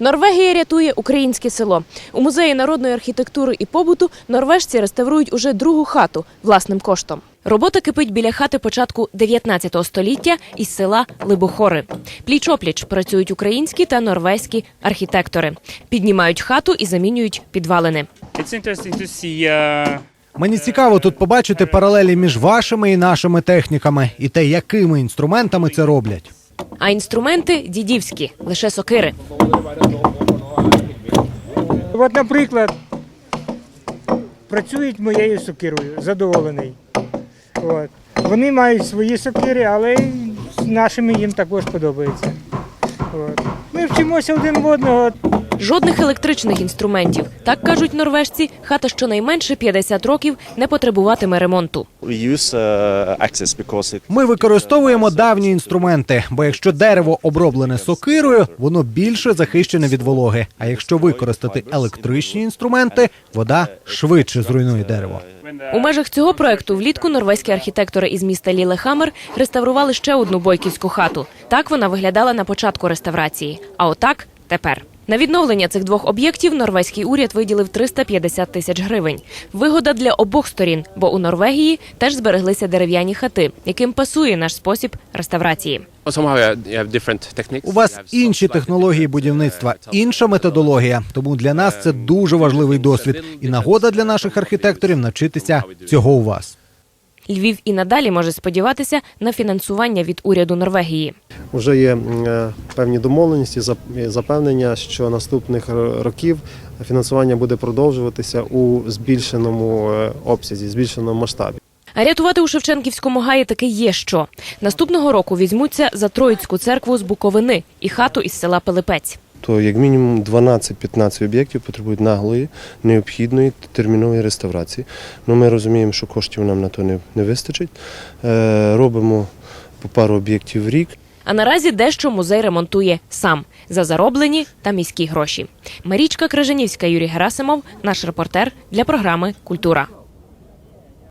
Норвегія рятує українське село. У музеї народної архітектури і побуту норвежці реставрують уже другу хату власним коштом. Робота кипить біля хати початку 19 століття із села Либохори. Пліч-опліч працюють українські та норвезькі архітектори. Піднімають хату і замінюють підвалини. Uh, Мені цікаво тут побачити паралелі між вашими і нашими техніками і те, якими інструментами це роблять. А інструменти дідівські, лише сокири. От, наприклад, працюють моєю сокирою, задоволений. От. Вони мають свої сокири, але нашими їм також подобається. От. Ми вчимося один в одного. Жодних електричних інструментів. Так кажуть норвежці, хата щонайменше 50 років не потребуватиме ремонту. It Ми використовуємо давні інструменти, бо якщо дерево оброблене сокирою, воно більше захищене від вологи. А якщо використати електричні інструменти, вода швидше зруйнує дерево. У межах цього проекту влітку норвезькі архітектори із міста Лілехамер реставрували ще одну бойківську хату. Так вона виглядала на початку реставрації. А отак тепер. На відновлення цих двох об'єктів норвезький уряд виділив 350 тисяч гривень. Вигода для обох сторін, бо у Норвегії теж збереглися дерев'яні хати, яким пасує наш спосіб реставрації. У вас інші технології будівництва, uh, інша методологія. Тому для нас це дуже важливий досвід і нагода для наших архітекторів навчитися цього у вас. Львів і надалі може сподіватися на фінансування від уряду Норвегії. Вже є е, певні домовленості, запевнення, що наступних років фінансування буде продовжуватися у збільшеному е, обсязі, збільшеному масштабі. А рятувати у Шевченківському гаї таки є що. Наступного року візьмуться за Троїцьку церкву з Буковини і хату із села Пилипець. То як мінімум 12-15 об'єктів потребують наглої, необхідної термінової реставрації. Ну, ми розуміємо, що коштів нам на то не, не вистачить. Е, робимо по пару об'єктів в рік. А наразі дещо музей ремонтує сам за зароблені та міські гроші. Марічка Крижанівська, Юрій Герасимов, наш репортер для програми Культура.